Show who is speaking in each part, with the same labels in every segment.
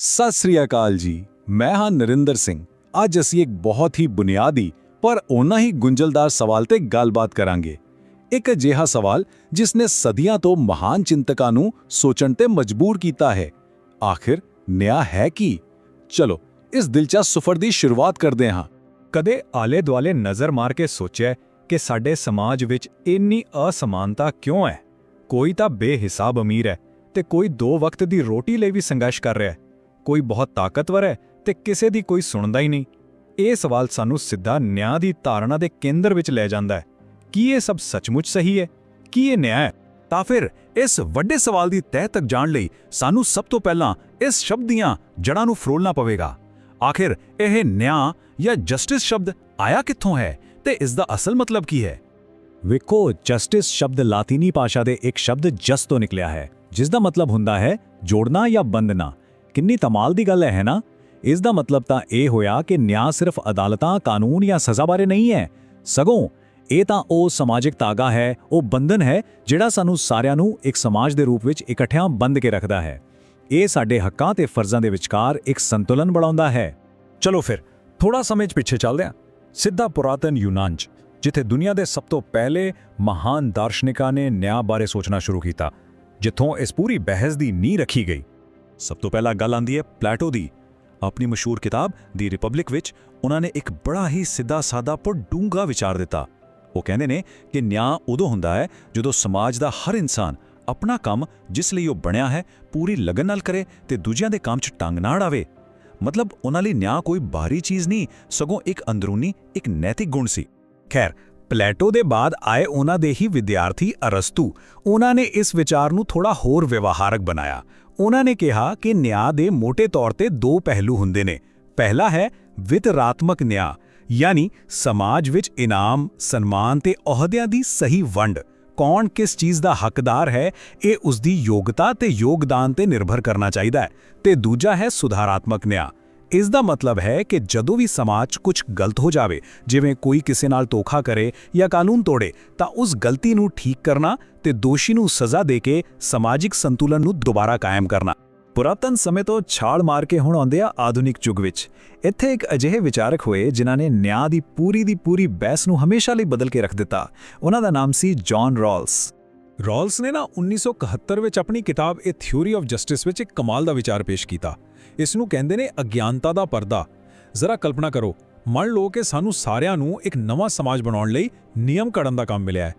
Speaker 1: ਸਤਿ ਸ੍ਰੀ ਅਕਾਲ ਜੀ, ਮੈਂ ਹਾਂ ਨਰਿੰਦਰ ਸਿੰਘ। ਅੱਜ ਅਸੀਂ ਇੱਕ ਬਹੁਤ ਹੀ ਬੁਨਿਆਦੀ ਪਰ ਉਹਨਾਂ ਹੀ ਗੁੰਝਲਦਾਰ ਸਵਾਲ ਤੇ ਗੱਲਬਾਤ ਕਰਾਂਗੇ। ਇੱਕ ਅਜਿਹਾ ਸਵਾਲ ਜਿਸ ਨੇ ਸਦੀਆਂ ਤੋਂ ਮਹਾਨ ਚਿੰਤਕਾਂ ਨੂੰ ਸੋਚਣ ਤੇ ਮਜਬੂਰ ਕੀਤਾ ਹੈ। ਆਖਿਰ ਨਿਆਂ ਹੈ ਕੀ? ਚਲੋ, ਇਸ ਦਿਲਚਸਪ ਸਫ਼ਰ ਦੀ ਸ਼ੁਰੂਆਤ ਕਰਦੇ ਹਾਂ।
Speaker 2: ਕਦੇ ਆਲੇ ਦੁਆਲੇ ਨਜ਼ਰ ਮਾਰ ਕੇ ਸੋਚਿਆ ਕਿ ਸਾਡੇ ਸਮਾਜ ਵਿੱਚ ਇੰਨੀ ਅਸਮਾਨਤਾ ਕਿਉਂ ਹੈ? ਕੋਈ ਤਾਂ ਬੇਹਿਸਾਬ ਅਮੀਰ ਹੈ ਤੇ ਕੋਈ ਦੋ ਵਕਤ ਦੀ ਰੋਟੀ ਲਈ ਵੀ ਸੰਘਰਸ਼ ਕਰ ਰਿਹਾ ਹੈ। ਕੋਈ ਬਹੁਤ ਤਾਕਤਵਰ ਹੈ ਤੇ ਕਿਸੇ ਦੀ ਕੋਈ ਸੁਣਦਾ ਹੀ ਨਹੀਂ। ਇਹ ਸਵਾਲ ਸਾਨੂੰ ਸਿੱਧਾ ਨਿਆਂ ਦੀ ਧਾਰਨਾ ਦੇ ਕੇਂਦਰ ਵਿੱਚ ਲੈ ਜਾਂਦਾ ਹੈ। ਕੀ ਇਹ ਸਭ ਸੱਚਮੁੱਚ ਸਹੀ ਹੈ? ਕੀ ਇਹ ਨਿਆਂ ਹੈ?
Speaker 3: ਤਾਂ ਫਿਰ ਇਸ ਵੱਡੇ ਸਵਾਲ ਦੀ ਤਹਿ ਤੱਕ ਜਾਣ ਲਈ ਸਾਨੂੰ ਸਭ ਤੋਂ ਪਹਿਲਾਂ ਇਸ ਸ਼ਬਦ ਦੀਆਂ ਜੜ੍ਹਾਂ ਨੂੰ ਫਰੋਲਣਾ ਪਵੇਗਾ। ਆਖਿਰ ਇਹ ਨਿਆਂ ਜਾਂ ਜਸਟਿਸ ਸ਼ਬਦ ਆਇਆ ਕਿੱਥੋਂ ਹੈ ਤੇ ਇਸ ਦਾ ਅਸਲ ਮਤਲਬ ਕੀ ਹੈ?
Speaker 2: ਵੇਖੋ, ਜਸਟਿਸ ਸ਼ਬਦ ਲਾਤੀਨੀ ਭਾਸ਼ਾ ਦੇ ਇੱਕ ਸ਼ਬਦ ਜਸ ਤੋਂ ਨਿਕਲਿਆ ਹੈ, ਜਿਸ ਦਾ ਮਤਲਬ ਹੁੰਦਾ ਹੈ ਜੋੜਨਾ ਜਾਂ ਬੰਧਨਾ। ਕਿੰਨੀ ਤਮਾਲ ਦੀ ਗੱਲ ਹੈ ਨਾ? ਇਸ ਦਾ ਮਤਲਬ ਤਾਂ ਇਹ ਹੋਇਆ ਕਿ ਨਿਆਂ ਸਿਰਫ ਅਦਾਲਤਾਂ, ਕਾਨੂੰਨ ਜਾਂ ਸਜ਼ਾ ਬਾਰੇ ਨਹੀਂ ਹੈ। ਸਗੋਂ ਇਹ ਤਾਂ ਉਹ ਸਮਾਜਿਕ ਤਾਗਾ ਹੈ, ਉਹ ਬੰਧਨ ਹੈ, ਜਿਹੜਾ ਸਾਨੂੰ ਸਾਰਿਆਂ ਨੂੰ ਇੱਕ ਸਮਾਜ ਦੇ ਰੂਪ ਵਿੱਚ ਇਕੱਠਿਆਂ ਬੰਦ ਕੇ ਰੱਖਦਾ ਹੈ। ਇਹ ਸਾਡੇ ਹੱਕਾਂ ਤੇ ਫਰਜ਼ਾਂ ਦੇ ਵਿਚਕਾਰ ਇੱਕ ਸੰਤੁਲਨ ਬਣਾਉਂਦਾ ਹੈ।
Speaker 3: ਚਲੋ ਫਿਰ ਥੋੜਾ ਸਮੇਂ 'ਚ ਪਿੱਛੇ ਚੱਲਦੇ ਹਾਂ ਸਿੱਧਾ ਪੁਰਾਤਨ ਯੂਨਾਨ 'ਚ, ਜਿੱਥੇ ਦੁਨੀਆ ਦੇ ਸਭ ਤੋਂ ਪਹਿਲੇ ਮਹਾਨ ਦਾਰਸ਼ਨਿਕਾਂ ਨੇ ਨਿਆਂ ਬਾਰੇ ਸੋਚਣਾ ਸ਼ੁਰੂ ਕੀਤਾ, ਜਿੱਥੋਂ ਇਸ ਪੂਰੀ ਬਹਿਸ ਦੀ ਨੀਂਹ ਰੱਖੀ ਗਈ। ਸਭ ਤੋਂ ਪਹਿਲਾਂ ਗੱਲ ਆਂਦੀ ਹੈ ਪਲੈਟੋ ਦੀ। ਆਪਣੀ ਮਸ਼ਹੂਰ ਕਿਤਾਬ ਦੀ ਰਿਪਬਲਿਕ ਵਿੱਚ ਉਹਨਾਂ ਨੇ ਇੱਕ ਬੜਾ ਹੀ ਸਿੱਧਾ ਸਾਦਾ ਪਰ ਡੂੰਘਾ ਵਿਚਾਰ ਦਿੱਤਾ। ਉਹ ਕਹਿੰਦੇ ਨੇ ਕਿ ਨਿਆਂ ਉਦੋਂ ਹੁੰਦਾ ਹੈ ਜਦੋਂ ਸਮਾਜ ਦਾ ਹਰ ਇਨਸਾਨ ਆਪਣਾ ਕੰਮ ਜਿਸ ਲਈ ਉਹ ਬਣਿਆ ਹੈ ਪੂਰੀ ਲਗਨ ਨਾਲ ਕਰੇ ਤੇ ਦੂਜਿਆਂ ਦੇ ਕੰਮ 'ਚ ਟੰਗ ਨਾ ਆਵੇ ਮਤਲਬ ਉਹਨਾਂ ਲਈ ਨਿਆਂ ਕੋਈ ਬਾਹਰੀ ਚੀਜ਼ ਨਹੀਂ, ਸਗੋਂ ਇੱਕ ਅੰਦਰੂਨੀ, ਇੱਕ ਨੈਤਿਕ ਗੁਣ ਸੀ। ਖੈਰ, ਪਲੇਟੋ ਦੇ ਬਾਅਦ ਆਏ ਉਹਨਾਂ ਦੇ ਹੀ ਵਿਦਿਆਰਥੀ ਅਰਸਤੂ। ਉਹਨਾਂ ਨੇ ਇਸ ਵਿਚਾਰ ਨੂੰ ਥੋੜਾ ਹੋਰ ਵਿਵਹਾਰਕ ਬਣਾਇਆ। ਉਹਨਾਂ ਨੇ ਕਿਹਾ ਕਿ ਨਿਆਂ ਦੇ ਮੋٹے ਤੌਰ ਤੇ ਦੋ ਪਹਿਲੂ ਹੁੰਦੇ ਨੇ। ਪਹਿਲਾ ਹੈ ਵਿਤਰਾਤਮਕ ਨਿਆਂ, ਯਾਨੀ ਸਮਾਜ ਵਿੱਚ ਇਨਾਮ, ਸਨਮਾਨ ਤੇ ਅਹੁਦਿਆਂ ਦੀ ਸਹੀ ਵੰਡ। ਕੌਣ ਕਿਸ ਚੀਜ਼ ਦਾ ਹੱਕਦਾਰ ਹੈ, ਇਹ ਉਸ ਦੀ ਯੋਗਤਾ ਤੇ ਯੋਗਦਾਨ ਤੇ ਨਿਰਭਰ ਕਰਨਾ ਚਾਹੀਦਾ ਹੈ। ਤੇ ਦੂਜਾ ਹੈ ਸੁਧਾਰਾਤਮਕ ਨਿਆਂ। ਇਸ ਦਾ ਮਤਲਬ ਹੈ ਕਿ ਜਦੋਂ ਵੀ ਸਮਾਜ 'ਚ ਕੁਝ ਗਲਤ ਹੋ ਜਾਵੇ, ਜਿਵੇਂ ਕੋਈ ਕਿਸੇ ਨਾਲ ਧੋਖਾ ਕਰੇ ਜਾਂ ਕਾਨੂੰਨ ਤੋੜੇ, ਤਾਂ ਉਸ ਗਲਤੀ ਨੂੰ ਠੀਕ ਕਰਨਾ ਤੇ ਦੋਸ਼ੀ ਨੂੰ ਸਜ਼ਾ ਦੇ ਕੇ ਸਮਾਜਿਕ ਸੰਤੁਲਨ ਨੂੰ ਦੁਬਾਰਾ ਕਾਇਮ ਕਰਨਾ। ਪੁਰਾਤਨ ਸਮੇਂ ਤੋਂ ਛਾਲ ਮਾਰ ਕੇ ਹੁਣ ਆਉਂਦੇ ਆ ਆਧੁਨਿਕ ਯੁੱਗ ਵਿੱਚ। ਇੱਥੇ ਇੱਕ ਅਜਿਹੇ ਵਿਚਾਰਕ ਹੋਏ ਜਿਨ੍ਹਾਂ ਨੇ ਨਿਆਂ ਦੀ ਪੂਰੀ ਦੀ ਪੂਰੀ ਬਹਿਸ ਨੂੰ ਹਮੇਸ਼ਾ ਲਈ ਬਦਲ ਕੇ ਰੱਖ ਦਿੱਤਾ। ਉਹਨਾਂ ਦਾ ਨਾਮ ਸੀ ਜੌਨ ਰੌਲਸ।
Speaker 2: ਰੌਲਸ ਨੇ ਨਾ 1971 ਵਿੱਚ ਆਪਣੀ ਕਿਤਾਬ ਇਹ ਥਿਊਰੀ ਆਫ ਜਸਟਿਸ ਵਿੱਚ ਇੱਕ ਕਮਾਲ ਦਾ ਵਿਚਾਰ ਪੇਸ਼ ਕੀਤਾ। ਇਸ ਨੂੰ ਕਹਿੰਦੇ ਨੇ ਅਗਿਆਨਤਾ ਦਾ ਪਰਦਾ। ਜ਼ਰਾ ਕਲਪਨਾ ਕਰੋ, ਮੰਨ ਲਓ ਕਿ ਸਾਨੂੰ ਸਾਰਿਆਂ ਨੂੰ ਇੱਕ ਨਵਾਂ ਸਮਾਜ ਬਣਾਉਣ ਲਈ ਨਿਯਮ ਘੜਨ ਦਾ ਕੰਮ ਮਿਲਿਆ ਹੈ।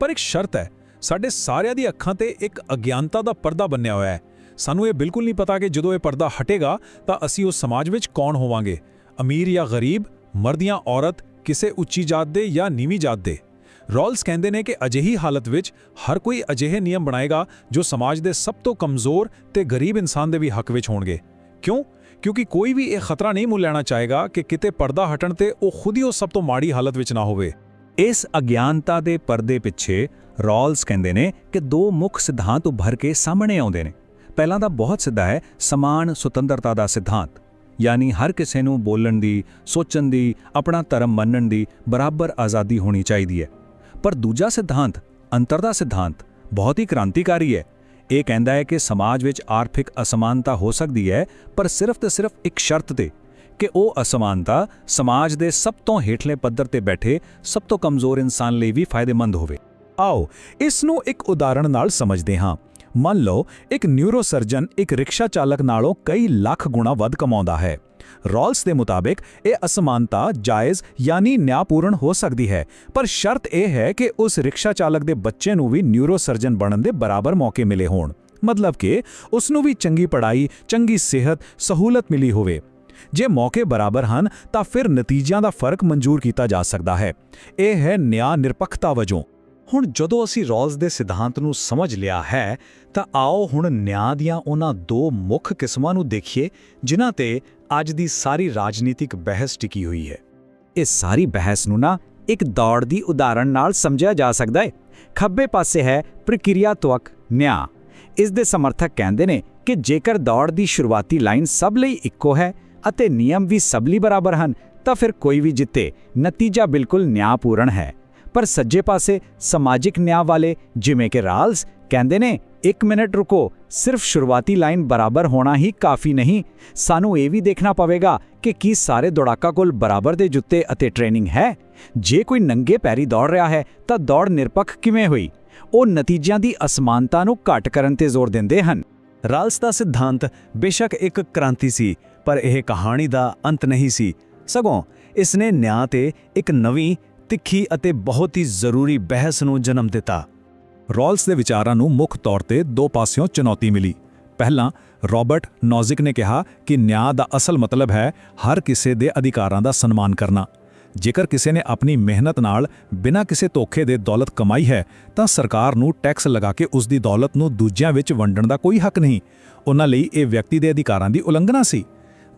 Speaker 2: ਪਰ ਇੱਕ ਸ਼ਰਤ ਹੈ, ਸਾਡੇ ਸਾਰਿਆਂ ਦੀ ਅੱਖਾਂ ਤੇ ਇੱਕ ਅਗਿਆਨਤਾ ਦਾ ਪਰਦਾ ਬੰਨਿਆ ਹੋਇਆ ਹੈ। ਸਾਨੂੰ ਇਹ ਬਿਲਕੁਲ ਨਹੀਂ ਪਤਾ ਕਿ ਜਦੋਂ ਇਹ ਪਰਦਾ ਹਟੇਗਾ, ਤਾਂ ਅਸੀਂ ਉਸ ਸਮਾਜ ਵਿੱਚ ਕੌਣ ਹੋਵਾਂਗੇ? ਅਮੀਰ ਜਾਂ ਗਰੀਬ, ਮਰਦ ਜਾਂ ਔਰਤ, ਕਿਸੇ ਉੱਚੀ ਜਾਤ ਦੇ ਜਾਂ ਨੀਵੀਂ ਜਾਤ ਦੇ? ਰੌਲਸ ਕਹਿੰਦੇ ਨੇ ਕਿ ਅਜਿਹੀ ਹਾਲਤ ਵਿੱਚ ਹਰ ਕੋਈ ਅਜਿਹੇ ਨਿਯਮ ਬਣਾਏਗਾ ਜੋ ਸਮਾਜ ਦੇ ਸਭ ਤੋਂ ਕਮਜ਼ੋਰ ਤੇ ਗਰੀਬ ਇਨਸਾਨ ਦੇ ਵੀ ਹੱਕ ਵਿੱਚ ਹੋਣਗੇ। ਕਿਉਂ? ਕਿਉਂਕਿ ਕੋਈ ਵੀ ਇਹ ਖਤਰਾ ਨਹੀਂ ਮੁੱਲ ਲੈਣਾ ਚਾਹੇਗਾ ਕਿ ਕਿਤੇ ਪਰਦਾ ਹਟਣ ਤੇ ਉਹ ਖੁਦ ਹੀ ਉਹ ਸਭ ਤੋਂ ਮਾੜੀ ਹਾਲਤ ਵਿੱਚ ਨਾ ਹੋਵੇ।
Speaker 3: ਇਸ ਅਗਿਆਨਤਾ ਦੇ ਪਰਦੇ ਪਿੱਛੇ ਰੌਲਸ ਕਹਿੰਦੇ ਨੇ ਕਿ ਦੋ ਮੁੱਖ ਸਿਧਾਂਤ ਉਭਰ ਕੇ ਸਾਹਮਣੇ ਆਉਂਦੇ ਨੇ। ਪਹਿਲਾਂ ਤਾਂ ਬਹੁਤ ਸਿੱਧਾ ਹੈ, ਸਮਾਨ ਸੁਤੰਤਰਤਾ ਦਾ ਸਿਧਾਂਤ। ਯਾਨੀ ਹਰ ਕਿਸੇ ਨੂੰ ਬੋਲਣ ਦੀ, ਸੋਚਣ ਦੀ, ਆਪਣਾ ਧਰਮ ਮੰਨਣ ਦੀ ਬਰਾਬਰ ਆਜ਼ਾਦੀ ਹੋਣੀ ਚਾਹੀਦੀ ਹੈ। ਪਰ ਦੂਜਾ ਸਿਧਾਂਤ, ਅੰਤਰ ਦਾ ਸਿਧਾਂਤ ਬਹੁਤ ਹੀ ਕ੍ਰਾਂਤੀਕਾਰੀ ਹੈ। ਇਹ ਕਹਿੰਦਾ ਹੈ ਕਿ ਸਮਾਜ ਵਿੱਚ ਆਰਥਿਕ ਅਸਮਾਨਤਾ ਹੋ ਸਕਦੀ ਹੈ, ਪਰ ਸਿਰਫ ਤੇ ਸਿਰਫ ਇੱਕ ਸ਼ਰਤ ਤੇ, ਕਿ ਉਹ ਅਸਮਾਨਤਾ ਸਮਾਜ ਦੇ ਸਭ ਤੋਂ ਹੇਠਲੇ ਪੱਧਰ ਤੇ ਬੈਠੇ, ਸਭ ਤੋਂ ਕਮਜ਼ੋਰ ਇਨਸਾਨ ਲਈ ਵੀ ਫਾਇਦੇਮੰਦ ਹੋਵੇ। ਆਓ, ਇਸ ਨੂੰ ਇੱਕ ਉਦਾਹਰਣ ਨਾਲ ਸਮਝਦੇ ਹਾਂ। ਮੰਨ ਲਓ, ਇੱਕ ਨਿਊਰੋਸਰਜਨ ਇੱਕ ਰਿਕਸ਼ਾ ਚਾਲਕ ਨਾਲੋਂ ਕਈ ਲੱਖ ਗੁਣਾ ਵੱਧ ਕਮਾਉਂਦਾ ਹੈ। ਰੌਲਸ ਦੇ ਮੁਤਾਬਿਕ, ਇਹ ਅਸਮਾਨਤਾ, ਜਾਇਜ਼ ਯਾਨੀ ਨਿਆਂਪੂਰਨ ਹੋ ਸਕਦੀ ਹੈ। ਪਰ ਸ਼ਰਤ ਇਹ ਹੈ ਕਿ ਉਸ ਰਿਕਸ਼ਾ ਚਾਲਕ ਦੇ ਬੱਚੇ ਨੂੰ ਵੀ ਨਿਊਰੋਸਰਜਨ ਬਣਨ ਦੇ ਬਰਾਬਰ ਮੌਕੇ ਮਿਲੇ ਹੋਣ। ਮਤਲਬ ਕਿ ਉਸ ਨੂੰ ਵੀ ਚੰਗੀ ਪੜ੍ਹਾਈ, ਚੰਗੀ ਸਿਹਤ, ਸਹੂਲਤ ਮਿਲੀ ਹੋਵੇ। ਜੇ ਮੌਕੇ ਬਰਾਬਰ ਹਨ, ਤਾਂ ਫਿਰ ਨਤੀਜਿਆਂ ਦਾ ਫ਼ਰਕ ਮਨਜ਼ੂਰ ਕੀਤਾ ਜਾ ਸਕਦਾ ਹੈ। ਇਹ ਹੈ ਨਿਆਂ ਨਿਰਪੱਖਤਾ ਵਜੋਂ। ਹੁਣ ਜਦੋਂ ਅਸੀਂ ਰੌਲਸ ਦੇ ਸਿਧਾਂਤ ਨੂੰ ਸਮਝ ਲਿਆ ਹੈ, ਤਾਂ ਆਓ ਹੁਣ ਨਿਆਂ ਦੀਆਂ ਉਹਨਾਂ ਦੋ ਮੁੱਖ ਕਿਸਮਾਂ ਨੂੰ ਦੇਖੀਏ, ਜਿਨ੍ਹਾਂ ਤੇ ਅੱਜ ਦੀ ਸਾਰੀ ਰਾਜਨੀਤਿਕ ਬਹਿਸ ਟਿਕੀ ਹੋਈ ਹੈ।
Speaker 4: ਇਹ ਸਾਰੀ ਬਹਿਸ ਨੂੰ ਨਾ ਇੱਕ ਦੌੜ ਦੀ ਉਦਾਹਰਣ ਨਾਲ ਸਮਝਿਆ ਜਾ ਸਕਦਾ ਹੈ। ਖੱਬੇ ਪਾਸੇ ਹੈ ਪ੍ਰਕਿਰਿਆਤਮਕ ਨਿਆਂ। ਇਸ ਦੇ ਸਮਰਥਕ ਕਹਿੰਦੇ ਨੇ ਕਿ ਜੇਕਰ ਦੌੜ ਦੀ ਸ਼ੁਰੂਆਤੀ ਲਾਈਨ ਸਭ ਲਈ ਇੱਕੋ ਹੈ ਅਤੇ ਨਿਯਮ ਵੀ ਸਭ ਲਈ ਬਰਾਬਰ ਹਨ, ਤਾਂ ਫਿਰ ਕੋਈ ਵੀ ਜਿੱਤੇ, ਨਤੀਜਾ ਬਿਲਕੁਲ ਨਿਆਂਪੂਰਨ ਹੈ। ਪਰ ਸੱਜੇ ਪਾਸੇ ਸਮਾਜਿਕ ਨਿਆਂ ਵਾਲੇ ਜਿਵੇਂ ਕਿ ਰਾਲਸ ਕਹਿੰਦੇ ਨੇ 1 ਮਿੰਟ ਰੁਕੋ, ਸਿਰਫ ਸ਼ੁਰੂਆਤੀ ਲਾਈਨ ਬਰਾਬਰ ਹੋਣਾ ਹੀ ਕਾਫੀ ਨਹੀਂ। ਸਾਨੂੰ ਇਹ ਵੀ ਦੇਖਣਾ ਪਵੇਗਾ ਕਿ ਕੀ ਸਾਰੇ ਦੌੜਾਕਾਂ ਕੋਲ ਬਰਾਬਰ ਦੇ ਜੁੱਤੇ ਅਤੇ ਟ੍ਰੇਨਿੰਗ ਹੈ। ਜੇ ਕੋਈ ਨੰਗੇ ਪੈਰੀ ਦੌੜ ਰਿਹਾ ਹੈ, ਤਾਂ ਦੌੜ ਨਿਰਪੱਖ ਕਿਵੇਂ ਹੋਈ? ਉਹ ਨਤੀਜਿਆਂ ਦੀ ਅਸਮਾਨਤਾ ਨੂੰ ਘੱਟ ਕਰਨ ਤੇ ਜ਼ੋਰ ਦਿੰਦੇ ਹਨ।
Speaker 5: ਰਾਲਸ ਦਾ ਸਿਧਾਂਤ ਬੇਸ਼ੱਕ ਇੱਕ ਕ੍ਰਾਂਤੀ ਸੀ, ਪਰ ਇਹ ਕਹਾਣੀ ਦਾ ਅੰਤ ਨਹੀਂ ਸੀ। ਸਗੋਂ ਇਸ ਨੇ ਨਿਆਂ ਤੇ ਇੱਕ ਨਵੀਂ ਤਿੱਖੀ ਅਤੇ ਬਹੁਤ ਹੀ ਜ਼ਰੂਰੀ ਬਹਿਸ ਨੂੰ ਜਨਮ ਦਿੱਤਾ।
Speaker 2: ਰੌਲਸ ਦੇ ਵਿਚਾਰਾਂ ਨੂੰ ਮੁੱਖ ਤੌਰ ਤੇ ਦੋ ਪਾਸਿਓਂ ਚੁਣੌਤੀ ਮਿਲੀ। ਪਹਿਲਾਂ, ਰਾਬਰਟ ਨੌਜ਼ਿਕ ਨੇ ਕਿਹਾ ਕਿ ਨਿਆਂ ਦਾ ਅਸਲ ਮਤਲਬ ਹੈ ਹਰ ਕਿਸੇ ਦੇ ਅਧਿਕਾਰਾਂ ਦਾ ਸਨਮਾਨ ਕਰਨਾ। ਜੇਕਰ ਕਿਸੇ ਨੇ ਆਪਣੀ ਮਿਹਨਤ ਨਾਲ ਬਿਨਾਂ ਕਿਸੇ ਧੋਖੇ ਦੇ ਦੌਲਤ ਕਮਾਈ ਹੈ, ਤਾਂ ਸਰਕਾਰ ਨੂੰ ਟੈਕਸ ਲਗਾ ਕੇ ਉਸ ਦੀ ਦੌਲਤ ਨੂੰ ਦੂਜਿਆਂ ਵਿੱਚ ਵੰਡਣ ਦਾ ਕੋਈ ਹੱਕ ਨਹੀਂ। ਉਹਨਾਂ ਲਈ ਇਹ ਵਿਅਕਤੀ ਦੇ ਅਧਿਕਾਰਾਂ ਦੀ ਉਲੰਘਣਾ ਸੀ।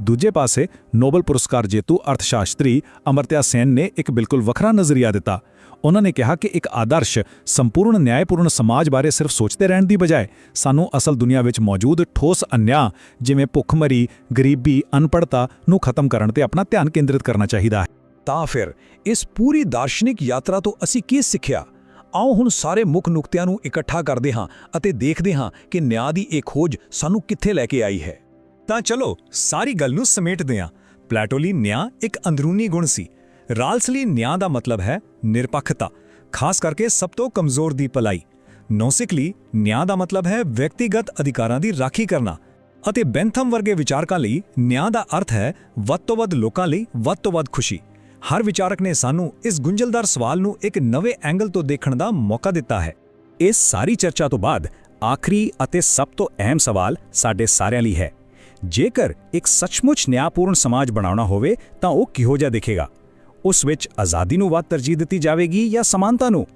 Speaker 2: ਦੂਜੇ ਪਾਸੇ ਨੋਬਲ ਪੁਰਸਕਾਰ ਜੇਤੂ ਅਰਥਸ਼ਾਸਤਰੀ ਅਮਰਤਿਆ ਸੈਨ ਨੇ ਇੱਕ ਬਿਲਕੁਲ ਵੱਖਰਾ ਨਜ਼ਰੀਆ ਦਿੱਤਾ। ਉਹਨਾਂ ਨੇ ਕਿਹਾ ਕਿ ਇੱਕ ਆਦਰਸ਼, ਸੰਪੂਰਨ ਨਿਆਂਪੂਰਨ ਸਮਾਜ ਬਾਰੇ ਸਿਰਫ ਸੋਚਦੇ ਰਹਿਣ ਦੀ ਬਜਾਏ ਸਾਨੂੰ ਅਸਲ ਦੁਨੀਆ ਵਿੱਚ ਮੌਜੂਦ ਠੋਸ ਅਨਿਆਂ, ਜਿਵੇਂ ਭੁੱਖਮਰੀ, ਗਰੀਬੀ ਅਨਪੜਤਾ ਨੂੰ ਖਤਮ ਕਰਨ ਤੇ ਆਪਣਾ ਧਿਆਨ ਕੇਂਦਰਿਤ ਕਰਨਾ ਚਾਹੀਦਾ ਹੈ।
Speaker 3: ਤਾਂ ਫਿਰ ਇਸ ਪੂਰੀ ਦਾਰਸ਼ਨਿਕ ਯਾਤਰਾ ਤੋਂ ਅਸੀਂ ਕੀ ਸਿੱਖਿਆ? ਆਓ ਹੁਣ ਸਾਰੇ ਮੁੱਖ ਨੁਕਤਿਆਂ ਨੂੰ ਇਕੱਠਾ ਕਰਦੇ ਹਾਂ ਅਤੇ ਦੇਖਦੇ ਹਾਂ ਕਿ ਨਿਆਂ ਦੀ ਇਹ ਖੋਜ ਸਾਨੂੰ ਕਿੱਥੇ ਲੈ ਕੇ ਆਈ ਹੈ।
Speaker 2: ਤਾਂ ਚਲੋ, ਸਾਰੀ ਗੱਲ ਨੂੰ ਸਮੇਟਦੇ ਹਾਂ ਪਲੈਟੋ ਲਈ ਨਿਆਂ ਇੱਕ ਅੰਦਰੂਨੀ ਗੁਣ ਸੀ। ਰਾਲਸ ਲਈ ਨਿਆਂ ਦਾ ਮਤਲਬ ਹੈ ਨਿਰਪੱਖਤਾ, ਖਾਸ ਕਰਕੇ ਸਭ ਤੋਂ ਕਮਜ਼ੋਰ ਦੀ ਭਲਾਈ। ਨੌਸਿਕ ਲਈ ਨਿਆਂ ਦਾ ਮਤਲਬ ਹੈ ਵਿਅਕਤੀਗਤ ਅਧਿਕਾਰਾਂ ਦੀ ਰਾਖੀ ਕਰਨਾ ਅਤੇ ਬੈਂਥਮ ਵਰਗੇ ਵਿਚਾਰਕਾਂ ਲਈ ਨਿਆਂ ਦਾ ਅਰਥ ਹੈ ਵੱਧ ਤੋਂ ਵੱਧ ਲੋਕਾਂ ਲਈ ਵੱਧ ਤੋਂ ਵੱਧ ਖੁਸ਼ੀ। ਹਰ ਵਿਚਾਰਕ ਨੇ ਸਾਨੂੰ ਇਸ ਗੁੰਝਲਦਾਰ ਸਵਾਲ ਨੂੰ ਇੱਕ ਨਵੇਂ ਐਂਗਲ ਤੋਂ ਦੇਖਣ ਦਾ ਮੌਕਾ ਦਿੱਤਾ ਹੈ। ਇਸ ਸਾਰੀ ਚਰਚਾ ਤੋਂ ਬਾਅਦ ਆਖਰੀ ਅਤੇ ਸਭ ਤੋਂ ਅਹਿਮ ਸਵਾਲ ਸਾਡੇ ਸਾਰਿਆਂ ਲਈ ਹੈ। ਜੇਕਰ ਇੱਕ ਸੱਚਮੁੱਚ ਨਿਆਂਪੂਰਨ ਸਮਾਜ ਬਣਾਉਣਾ ਹੋਵੇ, ਤਾਂ ਉਹ ਕਿਹੋ ਜਿਹਾ ਦਿਖੇਗਾ? ਉਸ ਵਿੱਚ ਆਜ਼ਾਦੀ ਨੂੰ ਵੱਧ ਤਰਜੀਹ ਦਿੱਤੀ ਜਾਵੇਗੀ ਜਾਂ ਸਮਾਨਤਾ ਨੂੰ?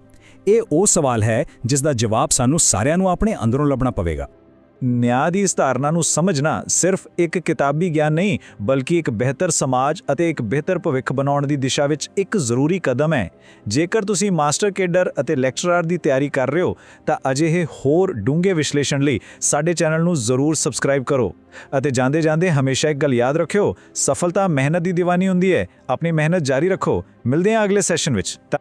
Speaker 2: ਇਹ ਉਹ ਸਵਾਲ ਹੈ ਜਿਸ ਦਾ ਜਵਾਬ ਸਾਨੂੰ ਸਾਰਿਆਂ ਨੂੰ ਆਪਣੇ ਅੰਦਰੋਂ ਲੱਭਣਾ ਪਵੇਗਾ।
Speaker 5: ਨਿਆਂ ਦੀ ਇਸ ਧਾਰਨਾ ਨੂੰ ਸਮਝਣਾ ਸਿਰਫ ਇੱਕ ਕਿਤਾਬੀ ਗਿਆਨ ਨਹੀਂ ਬਲਕਿ ਇੱਕ ਬਿਹਤਰ ਸਮਾਜ ਅਤੇ ਇੱਕ ਬਿਹਤਰ ਭਵਿੱਖ ਬਣਾਉਣ ਦੀ ਦਿਸ਼ਾ ਵਿੱਚ ਇੱਕ ਜ਼ਰੂਰੀ ਕਦਮ ਹੈ ਜੇਕਰ ਤੁਸੀਂ ਮਾਸਟਰ ਕੇਡਰ ਅਤੇ ਲੈਕਚਰਰ ਦੀ ਤਿਆਰੀ ਕਰ ਰਹੇ ਹੋ ਤਾਂ ਅਜਿਹੇ ਹੋਰ ਡੂੰਘੇ ਵਿਸ਼ਲੇਸ਼ਣ ਲਈ ਸਾਡੇ ਚੈਨਲ ਨੂੰ ਜ਼ਰੂਰ ਸਬਸਕ੍ਰਾਈਬ ਕਰੋ ਅਤੇ ਜਾਂਦੇ ਜਾਂਦੇ ਹਮੇਸ਼ਾ ਇੱਕ ਗੱਲ ਯਾਦ ਰੱਖਿਓ ਸਫਲਤਾ ਮਿਹਨਤ ਦੀ ਦੀਵਾਨੀ ਹੁੰਦੀ ਹੈ ਆਪਣੀ ਮਿਹਨਤ ਜਾਰੀ ਰੱਖੋ ਮਿਲਦੇ ਹਾਂ ਅਗਲੇ ਸੈਸ਼ਨ ਵਿੱਚ ਤਾਂ